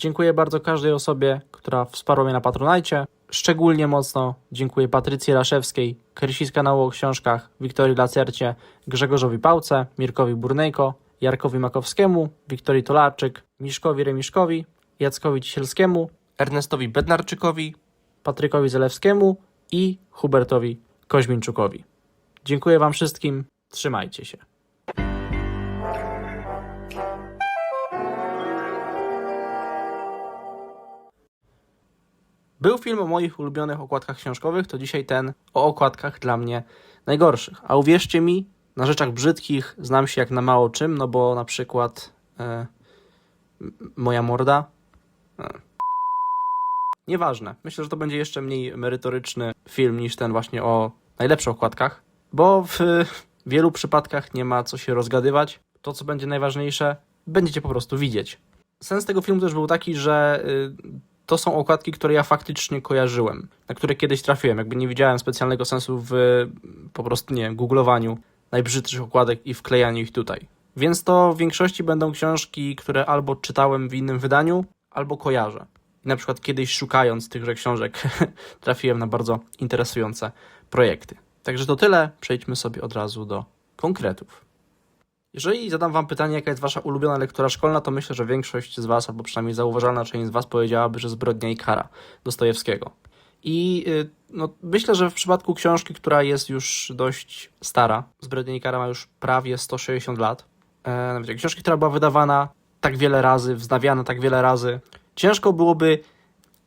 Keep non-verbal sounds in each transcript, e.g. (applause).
Dziękuję bardzo każdej osobie, która wsparła mnie na Patronajcie. Szczególnie mocno dziękuję Patrycji Raszewskiej, Krysi z kanału o książkach, Wiktorii Lacercie, Grzegorzowi Pałce, Mirkowi Burnejko, Jarkowi Makowskiemu, Wiktorii Tolarczyk, Miszkowi Remiszkowi, Jackowi Cisielskiemu, Ernestowi Bednarczykowi, Patrykowi Zelewskiemu i Hubertowi Koźmińczukowi. Dziękuję Wam wszystkim, trzymajcie się. Był film o moich ulubionych okładkach książkowych, to dzisiaj ten o okładkach dla mnie najgorszych. A uwierzcie mi, na rzeczach brzydkich znam się jak na mało czym, no bo na przykład e, moja morda. E. Nieważne. Myślę, że to będzie jeszcze mniej merytoryczny film niż ten właśnie o najlepszych okładkach, bo w wielu przypadkach nie ma co się rozgadywać. To, co będzie najważniejsze, będziecie po prostu widzieć. Sens tego filmu też był taki, że y, to są okładki, które ja faktycznie kojarzyłem, na które kiedyś trafiłem. Jakby nie widziałem specjalnego sensu w po prostu, nie googlowaniu najbrzydszych okładek i wklejaniu ich tutaj. Więc to w większości będą książki, które albo czytałem w innym wydaniu, albo kojarzę. Na przykład kiedyś szukając tychże książek (laughs) trafiłem na bardzo interesujące projekty. Także to tyle, przejdźmy sobie od razu do konkretów. Jeżeli zadam wam pytanie, jaka jest wasza ulubiona lektura szkolna, to myślę, że większość z was, albo przynajmniej zauważalna część z was powiedziałaby, że Zbrodnia i kara Dostojewskiego. I y, no, myślę, że w przypadku książki, która jest już dość stara, Zbrodnia i kara ma już prawie 160 lat, e, książki, która była wydawana tak wiele razy, wznawiana tak wiele razy, ciężko byłoby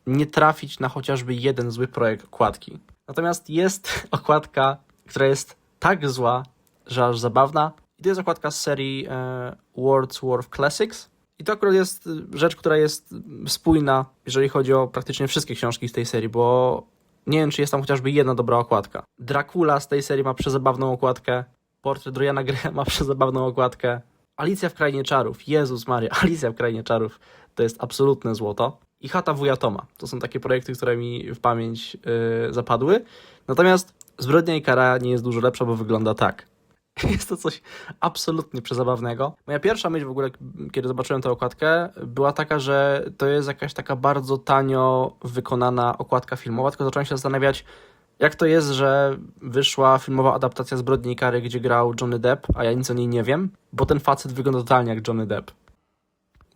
nie trafić na chociażby jeden zły projekt okładki. Natomiast jest (laughs) okładka, która jest tak zła, że aż zabawna. To jest okładka z serii e, Wordsworth Classics. I to akurat jest e, rzecz, która jest spójna, jeżeli chodzi o praktycznie wszystkie książki z tej serii, bo nie wiem, czy jest tam chociażby jedna dobra okładka. Dracula z tej serii ma przezabawną okładkę, portret Doriana Greya ma przezabawną okładkę, Alicja w Krainie Czarów, Jezus Maria, (laughs) Alicja w Krainie Czarów to jest absolutne złoto. I Chata Wuja Toma. To są takie projekty, które mi w pamięć yy, zapadły. Natomiast Zbrodnia i Kara nie jest dużo lepsza, bo wygląda tak. (laughs) Jest to coś absolutnie przezabawnego. Moja pierwsza myśl w ogóle, kiedy zobaczyłem tę okładkę, była taka, że to jest jakaś taka bardzo tanio wykonana okładka filmowa, tylko zacząłem się zastanawiać, jak to jest, że wyszła filmowa adaptacja Zbrodni i Kary, gdzie grał Johnny Depp, a ja nic o niej nie wiem, bo ten facet wygląda totalnie jak Johnny Depp.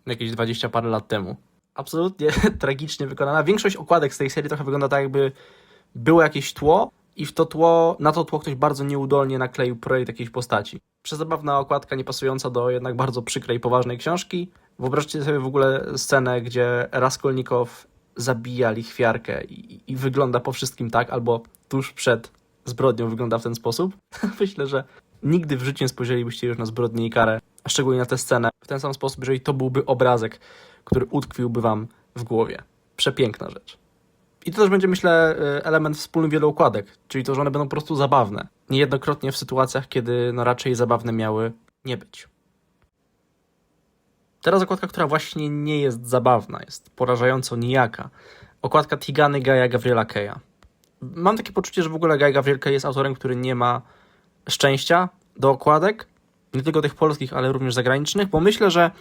Jakieś 20 parę lat temu. Absolutnie (laughs) tragicznie wykonana. Większość okładek z tej serii trochę wygląda tak, jakby było jakieś tło i w to tło, na to tło ktoś bardzo nieudolnie nakleił projekt jakiejś postaci. Przezabawna okładka, niepasująca do jednak bardzo przykrej, poważnej książki. Wyobraźcie sobie w ogóle scenę, gdzie Raskolnikow zabija lichwiarkę i, i wygląda po wszystkim tak, albo tuż przed zbrodnią wygląda w ten sposób. (laughs) Myślę, że nigdy w życiu nie spojrzelibyście już na zbrodnię i karę, a szczególnie na tę scenę, w ten sam sposób, jeżeli to byłby obrazek, który utkwiłby wam w głowie. Przepiękna rzecz. I to też będzie, myślę, y, element wspólny wielu układek, czyli to, że one będą po prostu zabawne. Niejednokrotnie w sytuacjach, kiedy no raczej zabawne miały nie być. Teraz okładka, która właśnie nie jest zabawna, jest porażająco nijaka. Okładka Tigany Gaja Gavriela Keja. Mam takie poczucie, że w ogóle Gaj Gavriel Kej jest autorem, który nie ma szczęścia do okładek, nie tylko tych polskich, ale również zagranicznych, bo myślę, że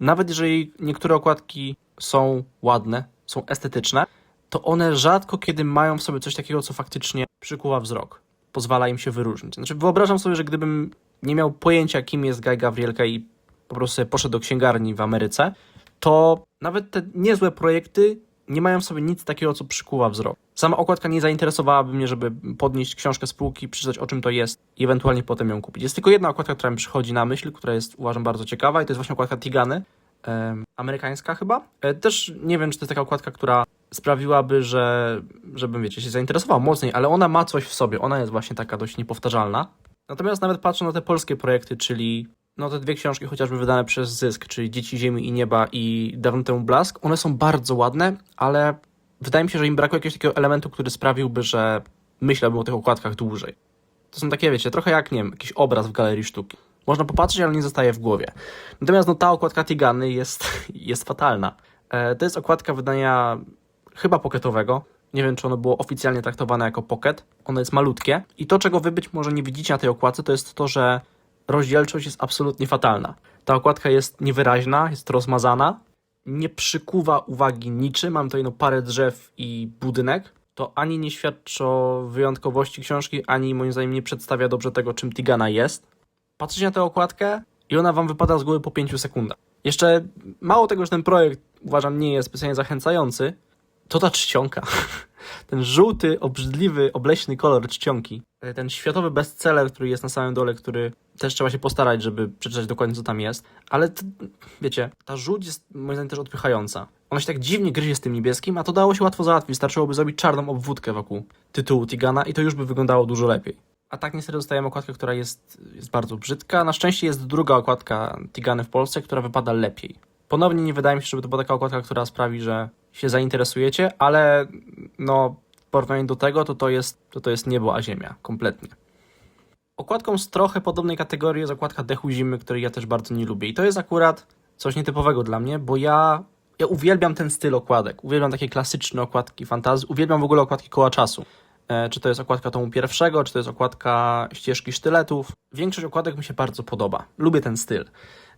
nawet jeżeli niektóre okładki są ładne, są estetyczne, to one rzadko kiedy mają w sobie coś takiego, co faktycznie przykuwa wzrok, pozwala im się wyróżnić. Znaczy, wyobrażam sobie, że gdybym nie miał pojęcia, kim jest Guy Gavrielka i po prostu poszedł do księgarni w Ameryce, to nawet te niezłe projekty nie mają w sobie nic takiego, co przykuwa wzrok. Sama okładka nie zainteresowałaby mnie, żeby podnieść książkę z półki, przeczytać o czym to jest i ewentualnie potem ją kupić. Jest tylko jedna okładka, która mi przychodzi na myśl, która jest uważam bardzo ciekawa i to jest właśnie okładka Tigany, em, amerykańska chyba. E, też nie wiem, czy to jest taka okładka, która sprawiłaby, że żebym, wiecie, się zainteresował mocniej, ale ona ma coś w sobie. Ona jest właśnie taka dość niepowtarzalna. Natomiast nawet patrzę na te polskie projekty, czyli no te dwie książki chociażby wydane przez Zysk, czyli Dzieci Ziemi i Nieba i Dawno temu Blask, one są bardzo ładne, ale wydaje mi się, że im brakuje jakiegoś takiego elementu, który sprawiłby, że myślałbym o tych okładkach dłużej. To są takie, wiecie, trochę jak, nie wiem, jakiś obraz w galerii sztuki. Można popatrzeć, ale nie zostaje w głowie. Natomiast no, ta okładka Tigany jest, (laughs) jest fatalna. E, to jest okładka wydania chyba pocketowego. Nie wiem, czy ono było oficjalnie traktowane jako pocket. Ono jest malutkie. I to, czego wy być może nie widzicie na tej okładce, to jest to, że rozdzielczość jest absolutnie fatalna. Ta okładka jest niewyraźna, jest rozmazana. nie przykuwa uwagi niczym. Mam tutaj no parę drzew i budynek. To ani nie świadczy o wyjątkowości książki, ani moim zdaniem nie przedstawia dobrze tego, czym Tigana jest. Patrzycie na tę okładkę i ona wam wypada z głowy po 5 sekundach. Jeszcze mało tego, że ten projekt uważam nie jest specjalnie zachęcający, to ta czcionka. (laughs) Ten żółty, obrzydliwy, obleśny kolor czcionki. Ten światowy bestseller, który jest na samym dole, który też trzeba się postarać, żeby przeczytać dokładnie, co tam jest. Ale t- wiecie, ta żółć jest moim zdaniem też odpychająca. Ona się tak dziwnie gryzie z tym niebieskim, a to dało się łatwo załatwić. Wystarczyłoby zrobić czarną obwódkę wokół tytułu Tigana i to już by wyglądało dużo lepiej. A tak niestety dostajemy okładkę, która jest, jest bardzo brzydka. Na szczęście jest druga okładka Tigany w Polsce, która wypada lepiej. Ponownie nie wydaje mi się, żeby to była taka okładka, która sprawi, że się zainteresujecie, ale no w porównaniu do tego, to to jest, to to jest niebo a ziemia, kompletnie. Okładką z trochę podobnej kategorii jest okładka Dechu Zimy, której ja też bardzo nie lubię. I to jest akurat coś nietypowego dla mnie, bo ja, ja uwielbiam ten styl okładek. Uwielbiam takie klasyczne okładki fantazy. Uwielbiam w ogóle okładki koła czasu. E, czy to jest okładka tomu pierwszego, czy to jest okładka ścieżki sztyletów. Większość okładek mi się bardzo podoba. Lubię ten styl.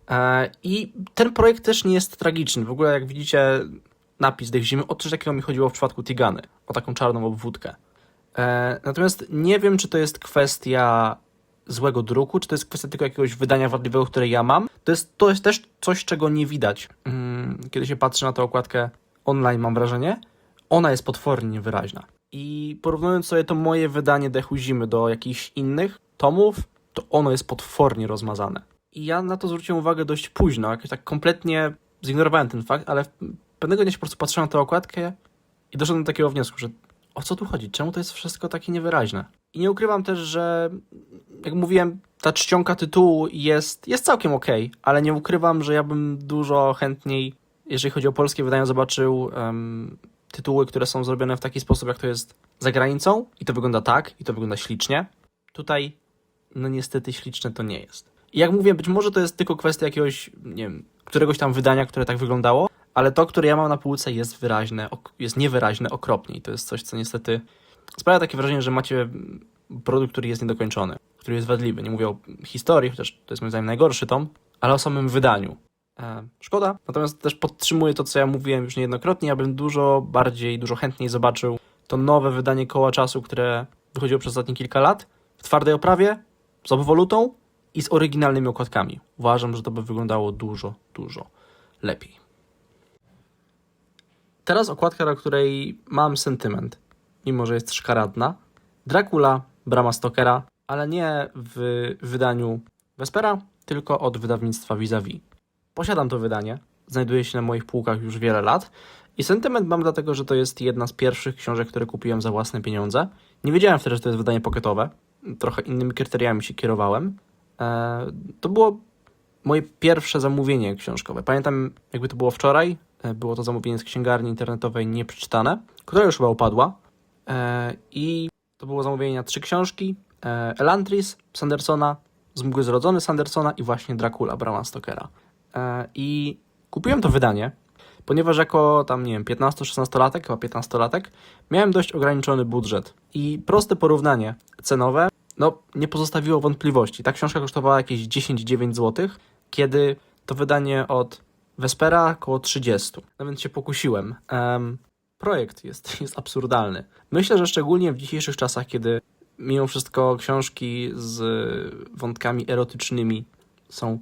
E, I ten projekt też nie jest tragiczny. W ogóle, jak widzicie, napis Dech Zimy, o coś takiego mi chodziło w przypadku Tigany. O taką czarną obwódkę. E, natomiast nie wiem, czy to jest kwestia złego druku, czy to jest kwestia tylko jakiegoś wydania wadliwego, które ja mam. To jest, to jest też coś, czego nie widać. Mm, Kiedy się patrzy na tę okładkę online, mam wrażenie, ona jest potwornie niewyraźna. I porównując sobie to moje wydanie Dechu Zimy do jakichś innych tomów, to ono jest potwornie rozmazane. I ja na to zwróciłem uwagę dość późno, jakoś tak kompletnie zignorowałem ten fakt, ale pewnego dnia się po prostu patrzyłem na tę okładkę i doszedłem do takiego wniosku, że o co tu chodzi? Czemu to jest wszystko takie niewyraźne? I nie ukrywam też, że jak mówiłem, ta czcionka tytułu jest, jest całkiem okej, ale nie ukrywam, że ja bym dużo chętniej, jeżeli chodzi o polskie wydania, zobaczył em, tytuły, które są zrobione w taki sposób, jak to jest za granicą i to wygląda tak, i to wygląda ślicznie. Tutaj, no niestety śliczne to nie jest. I jak mówię, być może to jest tylko kwestia jakiegoś, nie wiem, któregoś tam wydania, które tak wyglądało, ale to, które ja mam na półce jest wyraźne, jest niewyraźne okropnie i to jest coś, co niestety sprawia takie wrażenie, że macie produkt, który jest niedokończony, który jest wadliwy. Nie mówię o historii, chociaż to jest moim zdaniem najgorszy tom, ale o samym wydaniu. E, szkoda, natomiast też podtrzymuję to, co ja mówiłem już niejednokrotnie. Ja bym dużo bardziej, dużo chętniej zobaczył to nowe wydanie Koła Czasu, które wychodziło przez ostatnie kilka lat, w twardej oprawie, z obwolutą i z oryginalnymi okładkami. Uważam, że to by wyglądało dużo, dużo lepiej. Teraz okładka, do której mam sentyment, mimo że jest szkaradna. Dracula Brama Stokera, ale nie w wydaniu Vespera, tylko od wydawnictwa Vis-a-Vis. Posiadam to wydanie, znajduje się na moich półkach już wiele lat i sentyment mam dlatego, że to jest jedna z pierwszych książek, które kupiłem za własne pieniądze. Nie wiedziałem wtedy, że to jest wydanie pocketowe, trochę innymi kryteriami się kierowałem. Eee, to było moje pierwsze zamówienie książkowe. Pamiętam, jakby to było wczoraj, było to zamówienie z księgarni internetowej nieprzeczytane, która już chyba upadła. E, I to było zamówienie na trzy książki. E, Elantris Sandersona, Z mgły zrodzony Sandersona i właśnie Dracula Brama Stokera. E, I kupiłem to wydanie, ponieważ jako tam, nie wiem, 15-16-latek, chyba 15-latek, miałem dość ograniczony budżet. I proste porównanie cenowe, no, nie pozostawiło wątpliwości. Ta książka kosztowała jakieś 10-9 zł, kiedy to wydanie od Vespera około 30. No więc się pokusiłem. Em, projekt jest, (laughs) jest absurdalny. Myślę, że szczególnie w dzisiejszych czasach, kiedy mimo wszystko książki z wątkami erotycznymi są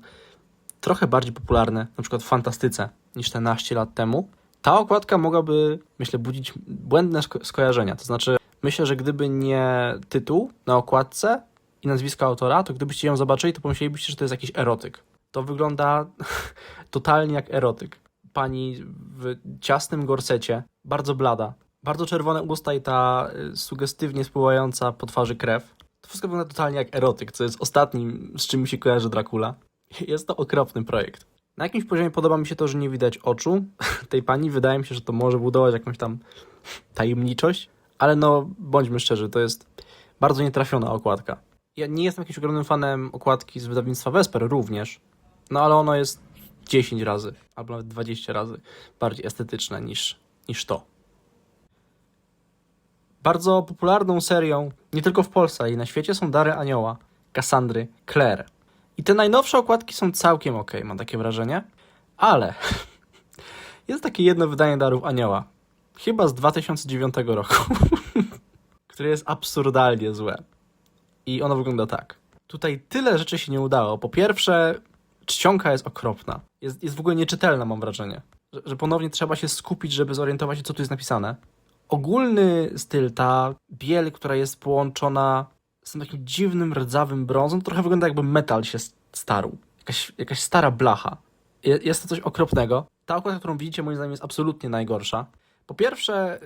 trochę bardziej popularne, na przykład w fantastyce, niż te naście lat temu, ta okładka mogłaby, myślę, budzić błędne sko- skojarzenia. To znaczy, myślę, że gdyby nie tytuł na okładce i nazwisko autora, to gdybyście ją zobaczyli, to pomyślelibyście, że to jest jakiś erotyk. To wygląda (laughs) totalnie jak erotyk. Pani w ciasnym gorsecie, bardzo blada, bardzo czerwone usta i ta y, sugestywnie spływająca po twarzy krew. To wszystko wygląda totalnie jak erotyk, co jest ostatnim, z czym mi się kojarzy Dracula. (laughs) Jest to okropny projekt. Na jakimś poziomie podoba mi się to, że nie widać oczu (laughs) tej pani. Wydaje mi się, że to może budować jakąś tam tajemniczość, ale no, bądźmy szczerzy, to jest bardzo nietrafiona okładka. Ja nie jestem jakimś ogromnym fanem okładki z wydawnictwa Vesper również, no ale ono jest 10 razy, albo nawet 20 razy bardziej estetyczne niż, niż to. Bardzo popularną serią, nie tylko w Polsce, ale i na świecie są Dary Anioła, Cassandry, Claire. I te najnowsze okładki są całkiem ok, mam takie wrażenie, ale (laughs) Jest takie jedno wydanie Darów Anioła. Chyba z 2009 roku. (laughs) które jest absurdalnie złe. I ono wygląda tak. Tutaj tyle rzeczy się nie udało. Po pierwsze, czcionka jest okropna. Jest, jest w ogóle nieczytelna, mam wrażenie. Że, że ponownie trzeba się skupić, żeby zorientować się, co tu jest napisane. Ogólny styl, ta biel, która jest połączona z tym takim dziwnym, rdzawym brązem, trochę wygląda jakby metal się starł. Jakaś, jakaś stara blacha. Je- Jest to coś okropnego. Ta okładka, którą widzicie, moim zdaniem jest absolutnie najgorsza. Po pierwsze,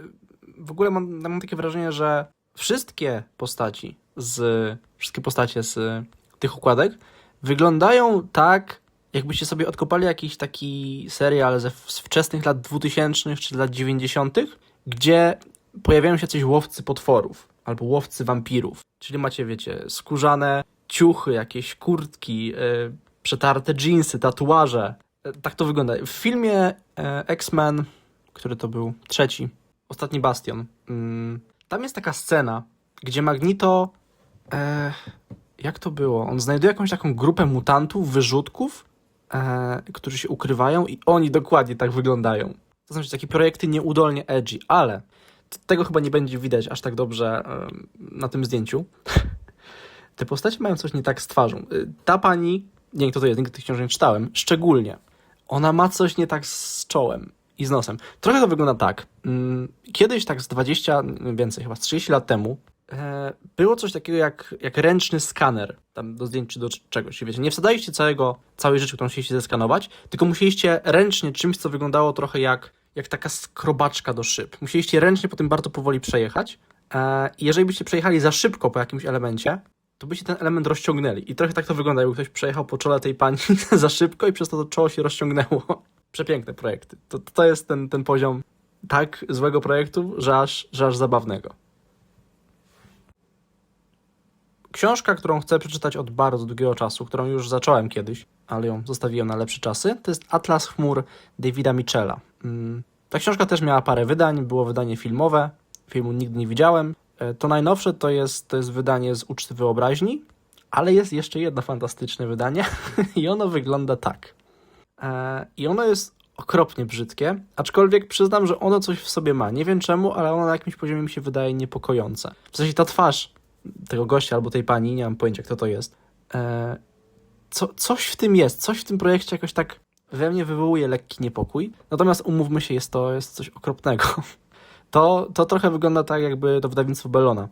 w ogóle mam, mam takie wrażenie, że wszystkie postaci z wszystkie postacie z tych układek wyglądają tak, jakbyście sobie odkopali jakiś taki serial ze, z wczesnych lat 2000 czy lat 90., gdzie pojawiają się coś łowcy potworów albo łowcy wampirów. Czyli macie, wiecie, skórzane ciuchy, jakieś kurtki, yy, przetarte dżinsy, tatuaże. E, Tak to wygląda. W filmie e, X-Men, który to był trzeci, ostatni Bastion, mm, tam jest taka scena, gdzie Magneto. E, jak to było? On znajduje jakąś taką grupę mutantów, wyrzutków, e, którzy się ukrywają, i oni dokładnie tak wyglądają. To znaczy, takie projekty nieudolnie edgy, ale tego chyba nie będzie widać aż tak dobrze e, na tym zdjęciu. (laughs) Te postacie mają coś nie tak z twarzą. Y, Ta pani, nie kto to jest, nigdy tych książek nie czytałem, szczególnie, ona ma coś nie tak z czołem i z nosem. Trochę to wygląda tak. mm, Kiedyś, tak z 20, więcej, chyba z 30 lat temu, było coś takiego jak, jak ręczny skaner, tam do zdjęć czy do czegoś, wiecie. Nie wsadzaliście całego, całej rzeczy, którą chcieliście zeskanować, tylko musieliście ręcznie czymś, co wyglądało trochę jak, jak taka skrobaczka do szyb. Musieliście ręcznie po tym bardzo powoli przejechać. E, I jeżeli byście przejechali za szybko po jakimś elemencie, to byście ten element rozciągnęli. I trochę tak to wygląda, jakby ktoś przejechał po czole tej pani (laughs) za szybko i przez to to czoło się rozciągnęło. (laughs) Przepiękne projekty. To, to jest ten, ten poziom tak złego projektu, że aż, że aż zabawnego. Książka, którą chcę przeczytać od bardzo długiego czasu, którą już zacząłem kiedyś, ale ją zostawiłem na lepsze czasy, to jest Atlas Chmur Davida Michela. Mm, Ta książka też miała parę wydań, było wydanie filmowe, filmu nigdy nie widziałem. E, To najnowsze to jest, to jest wydanie z Uczty Wyobraźni, ale jest jeszcze jedno fantastyczne wydanie (laughs) i ono wygląda tak. E, I ono jest okropnie brzydkie, aczkolwiek przyznam, że ono coś w sobie ma. Nie wiem czemu, ale ono na jakimś poziomie mi się wydaje niepokojące. W sensie ta twarz tego gościa albo tej pani, nie mam pojęcia kto to jest, e, co, coś w tym jest, coś w tym projekcie jakoś tak we mnie wywołuje lekki niepokój. Natomiast umówmy się, jest to jest coś okropnego. (laughs) To, to trochę wygląda tak, jakby to wydawnictwo Bellona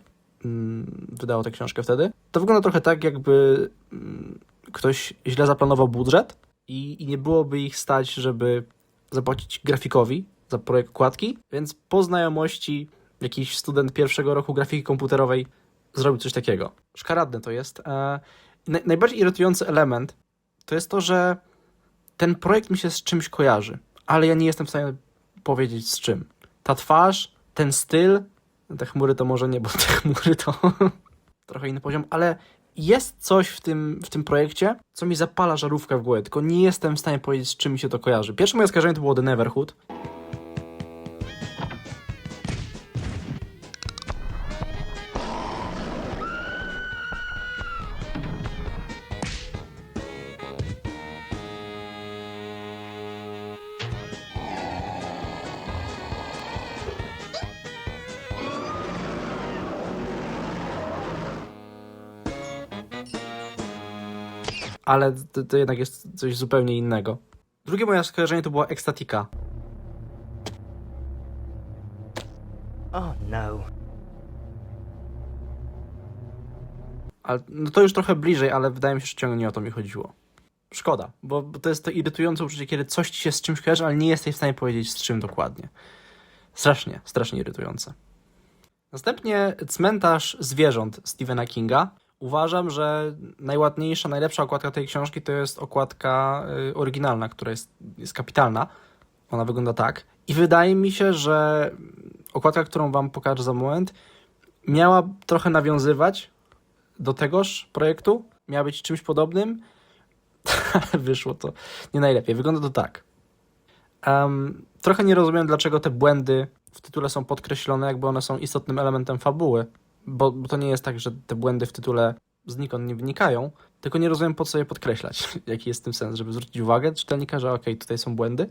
mm, wydało tę książkę wtedy. To wygląda trochę tak, jakby mm, ktoś źle zaplanował budżet i, i nie byłoby ich stać, żeby zapłacić grafikowi za projekt okładki, więc po znajomości jakiś student pierwszego roku grafiki komputerowej zrobił coś takiego. Szkaradne to jest. E, naj- najbardziej irytujący element to jest to, że ten projekt mi się z czymś kojarzy, ale ja nie jestem w stanie powiedzieć z czym. Ta twarz, ten styl, te chmury to może nie, bo te chmury to (laughs) trochę inny poziom, ale jest coś w tym, w tym projekcie, co mi zapala żarówkę w głowie, tylko nie jestem w stanie powiedzieć, z czym mi się to kojarzy. Pierwsze moje skojarzenie to było The Neverhood. Ale to, to jednak jest coś zupełnie innego. Drugie moje skojarzenie to była Ekstatika. Oh no. Ale, no to już trochę bliżej, ale wydaje mi się, że ciągle nie o to mi chodziło. Szkoda, bo, bo to jest to irytujące uczucie, kiedy coś ci się z czymś kojarzy, ale nie jesteś w stanie powiedzieć z czym dokładnie. Strasznie, strasznie irytujące. Następnie Cmentarz Zwierząt Stephena Kinga. Uważam, że najładniejsza, najlepsza okładka tej książki to jest okładka y, oryginalna, która jest, jest kapitalna. Ona wygląda tak. I wydaje mi się, że okładka, którą wam pokażę za moment, miała trochę nawiązywać do tegoż projektu. Miała być czymś podobnym, (laughs) wyszło to nie najlepiej. Wygląda to tak. Em, trochę nie rozumiem, dlaczego te błędy w tytule są podkreślone, jakby one są istotnym elementem fabuły, bo, bo to nie jest tak, że te błędy w tytule znikąd nie wynikają, tylko nie rozumiem, po co je podkreślać. (laughs) Jaki jest tym sens, żeby zwrócić uwagę czytelnika, że okej, tutaj są błędy.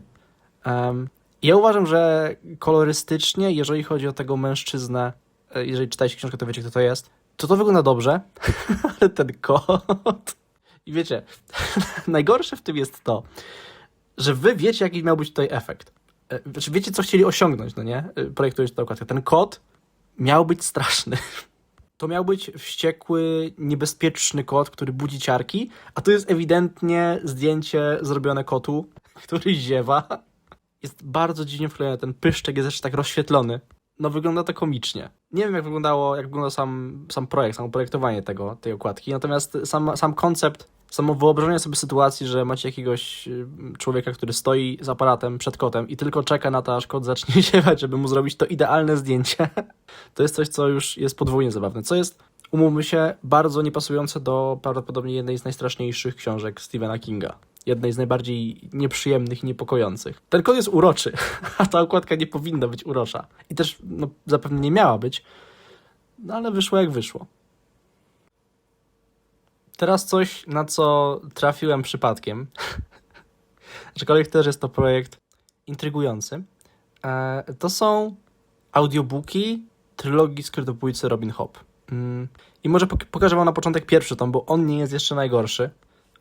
Em, Ja uważam, że kolorystycznie, jeżeli chodzi o tego mężczyznę, e, jeżeli czytajcie książkę, to wiecie, kto to jest, to to wygląda dobrze, (laughs) ale ten kot... I wiecie, (laughs) najgorsze w tym jest to, że wy wiecie, jaki miał być tutaj efekt. E, Znaczy, wiecie, co chcieli osiągnąć, no nie? E, Projektując tę okładkę. Ten kot miał być straszny. (laughs) To miał być wściekły, niebezpieczny kot, który budzi ciarki, a tu jest ewidentnie zdjęcie zrobione kotu, (laughs) który ziewa. Jest bardzo dziwnie wklejony, ten pyszczek jest jeszcze tak rozświetlony. No wygląda to komicznie. Nie wiem jak wyglądało, jak wyglądał sam, sam projekt, samo projektowanie tego, tej okładki, natomiast sam, sam koncept, samo wyobrażenie sobie sytuacji, że macie jakiegoś y, człowieka, który stoi z aparatem przed kotem i tylko czeka na to, aż kot zacznie (laughs) ziewać, żeby mu zrobić to idealne zdjęcie, (laughs) to jest coś, co już jest podwójnie zabawne. Co jest, umówmy się, bardzo niepasujące do prawdopodobnie jednej z najstraszniejszych książek Stephena Kinga. Jednej z najbardziej nieprzyjemnych i niepokojących. Ten kot jest uroczy, (laughs) a ta okładka nie powinna być urocza. I też no, zapewne nie miała być, no ale wyszło jak wyszło. Teraz coś, na co trafiłem przypadkiem. (laughs) Aczkolwiek też jest to projekt intrygujący. E, to są audiobooki trylogii Skrytobójcy Robin Hood. Mm. I może pok- pokażę wam na początek pierwszy tom, bo on nie jest jeszcze najgorszy.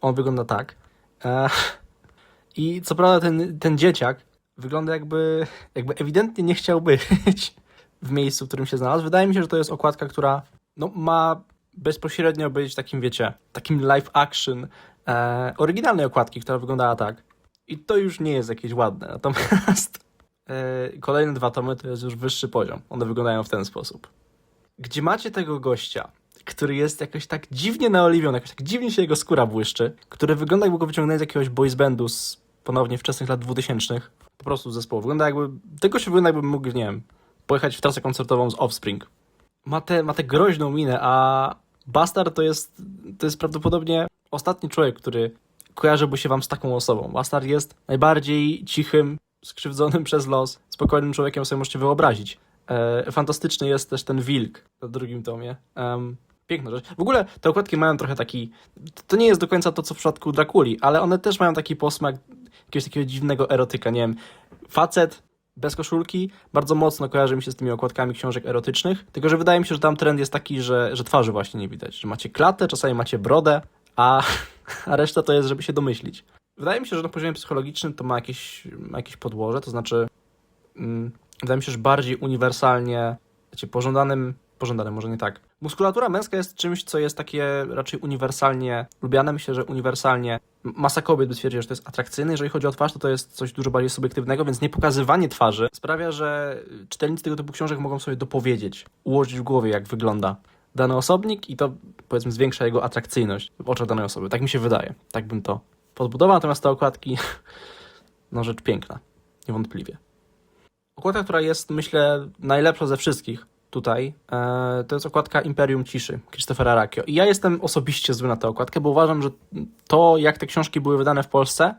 On wygląda tak. E, (laughs) I co prawda ten, ten dzieciak wygląda jakby, jakby ewidentnie nie chciał (laughs) być w miejscu, w którym się znalazł. Wydaje mi się, że to jest okładka, która no, ma bezpośrednio być takim, wiecie, takim live action e, oryginalnej okładki, która wyglądała tak. I to już nie jest jakieś ładne. Natomiast e, kolejne dwa tomy to jest już wyższy poziom. One wyglądają w ten sposób. Gdzie macie tego gościa, który jest jakoś tak dziwnie naoliwiony, jakoś tak dziwnie się jego skóra błyszczy, który wygląda jakby go wyciągnęli z jakiegoś boys bandu z ponownie wczesnych lat 2000. Po prostu z zespołu. Wygląda jakby, tego się wygląda jakby mógł, nie wiem, pojechać w trasę koncertową z Offspring. Ma tę ma tę groźną minę, a Bastard to jest, to jest prawdopodobnie ostatni człowiek, który kojarzyłby się wam z taką osobą. Bastard jest najbardziej cichym, skrzywdzonym (laughs) przez los, spokojnym człowiekiem, sobie możecie wyobrazić. E, fantastyczny jest też ten wilk w drugim tomie. Em, piękna rzecz. W ogóle te okładki mają trochę taki... To nie jest do końca to, co w przypadku Drakuli, ale one też mają taki posmak jakiegoś takiego dziwnego erotyka, nie wiem. Facet bez koszulki bardzo mocno kojarzy mi się z tymi okładkami książek erotycznych, tylko że wydaje mi się, że tam trend jest taki, że, że twarzy właśnie nie widać, że macie klatę, czasami macie brodę, a, (laughs) a reszta to jest, żeby się domyślić. Wydaje mi się, że na poziomie psychologicznym to ma jakieś, ma jakieś podłoże, to znaczy mm, wydaje mi się, że bardziej uniwersalnie, wiecie, pożądanym, pożądanym może nie tak. Muskulatura męska jest czymś, co jest takie raczej uniwersalnie lubiane. Myślę, że uniwersalnie masa kobiet by stwierdziła, że to jest atrakcyjne. Jeżeli chodzi o twarz, to to jest coś dużo bardziej subiektywnego, więc niepokazywanie twarzy sprawia, że czytelnicy tego typu książek mogą sobie dopowiedzieć, ułożyć w głowie, jak wygląda dany osobnik i to, powiedzmy, zwiększa jego atrakcyjność w oczach danej osoby. Tak mi się wydaje. Tak bym to podbudował, natomiast te okładki, no rzecz piękna, niewątpliwie. Okładka, która jest, myślę, najlepsza ze wszystkich tutaj, e, to jest okładka Imperium Ciszy Christophera Rakio. I ja jestem osobiście zły na tę okładkę, bo uważam, że to, jak te książki były wydane w Polsce,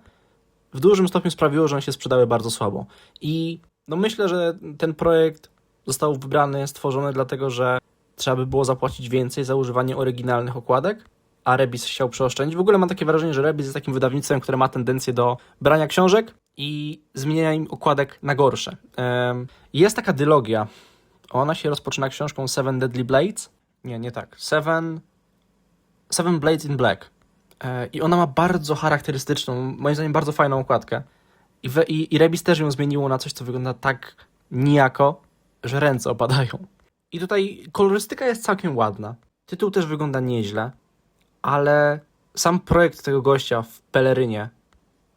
w dużym stopniu sprawiło, że one się sprzedały bardzo słabo. I no myślę, że ten projekt został wybrany, stworzony dlatego, że trzeba by było zapłacić więcej za używanie oryginalnych okładek, a Rebis chciał przeoszczędzić. W ogóle mam takie wrażenie, że Rebis jest takim wydawnictwem, które ma tendencję do brania książek i zmieniania im okładek na gorsze. Jest taka dylogia. Ona się rozpoczyna książką Seven Deadly Blades. Nie, nie tak. Seven, Seven Blades in Black. E, I ona ma bardzo charakterystyczną, moim zdaniem bardzo fajną okładkę. I, we, i, I Rebis też ją zmieniło na coś, co wygląda tak nijako, że ręce opadają. I tutaj kolorystyka jest całkiem ładna. Tytuł też wygląda nieźle, ale sam projekt tego gościa w pelerynie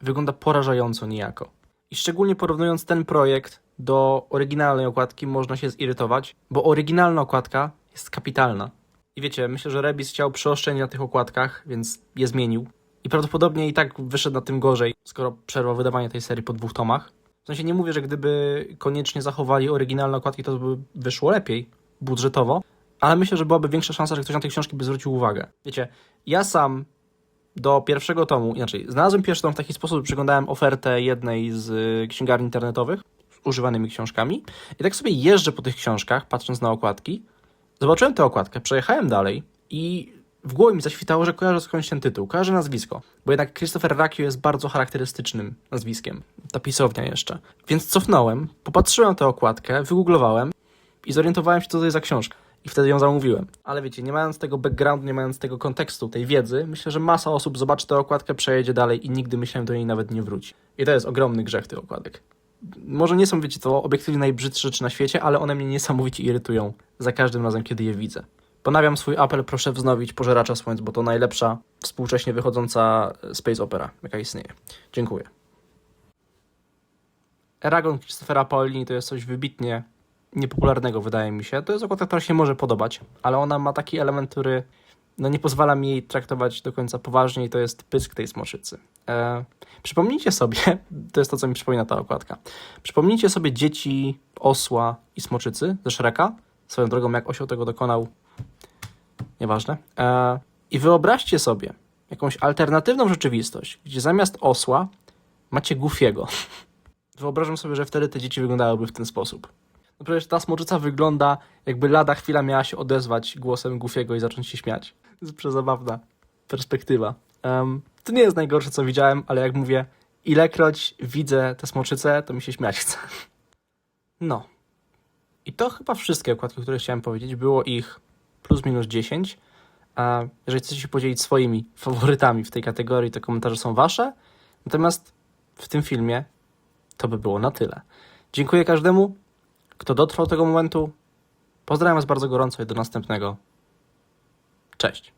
wygląda porażająco nijako. I szczególnie porównując ten projekt do oryginalnej okładki, można się zirytować, bo oryginalna okładka jest kapitalna. I wiecie, myślę, że Rebis chciał przeoszczędzić na tych okładkach, więc je zmienił. I prawdopodobnie i tak wyszedł na tym gorzej, skoro przerwał wydawanie tej serii po dwóch tomach. W sensie nie mówię, że gdyby koniecznie zachowali oryginalne okładki, to by wyszło lepiej budżetowo, ale myślę, że byłaby większa szansa, że ktoś na te książki by zwrócił uwagę. Wiecie, ja sam do pierwszego tomu, inaczej, znalazłem pierwszy tom w taki sposób, że przeglądałem ofertę jednej z y, księgarni internetowych z używanymi książkami i tak sobie jeżdżę po tych książkach, patrząc na okładki. Zobaczyłem tę okładkę, przejechałem dalej i w głowie mi zaświtało, że kojarzę skądś ten tytuł, kojarzę nazwisko, bo jednak Christopher Rakio jest bardzo charakterystycznym nazwiskiem, ta pisownia jeszcze. Więc cofnąłem, popatrzyłem na tę okładkę, wygooglowałem i zorientowałem się, co to jest za książka. I wtedy ją zamówiłem. Ale wiecie, nie mając tego backgroundu, nie mając tego kontekstu, tej wiedzy, myślę, że masa osób zobaczy tę okładkę, przejedzie dalej i nigdy myślałem do niej nawet nie wróci. I to jest ogromny grzech tych okładek. Może nie są, wiecie, to obiektywnie najbrzydsze rzeczy na świecie, ale one mnie niesamowicie irytują za każdym razem, kiedy je widzę. Ponawiam swój apel, proszę wznowić Pożeracza Słońc, bo to najlepsza współcześnie wychodząca space opera, jaka istnieje. Dziękuję. Eragon Christophera Paolini to jest coś wybitnie niepopularnego, wydaje mi się. To jest okładka, która się może podobać, ale ona ma taki element, który no, nie pozwala mi jej traktować do końca poważnie i to jest pysk tej smoczycy. E, przypomnijcie sobie, (laughs) to jest to, co mi przypomina ta okładka. Przypomnijcie sobie dzieci osła i smoczycy ze Shreka. Swoją drogą, jak osioł tego dokonał, nieważne. E, I wyobraźcie sobie jakąś alternatywną rzeczywistość, gdzie zamiast osła macie Goofiego. (laughs) Wyobrażam sobie, że wtedy te dzieci wyglądałyby w ten sposób. Przecież ta smoczyca wygląda, jakby lada chwila miała się odezwać głosem Goofiego i zacząć się śmiać. To jest przezabawna perspektywa. Em, to nie jest najgorsze, co widziałem, ale jak mówię, ilekroć widzę tę smoczycę, to mi się śmiać chce. No. I to chyba wszystkie okładki, które chciałem powiedzieć. Było ich plus minus 10. A jeżeli chcecie się podzielić swoimi faworytami w tej kategorii, to komentarze są wasze. Natomiast w tym filmie to by było na tyle. Dziękuję każdemu, kto dotrwał do tego momentu. Pozdrawiam Was bardzo gorąco i do następnego. Cześć.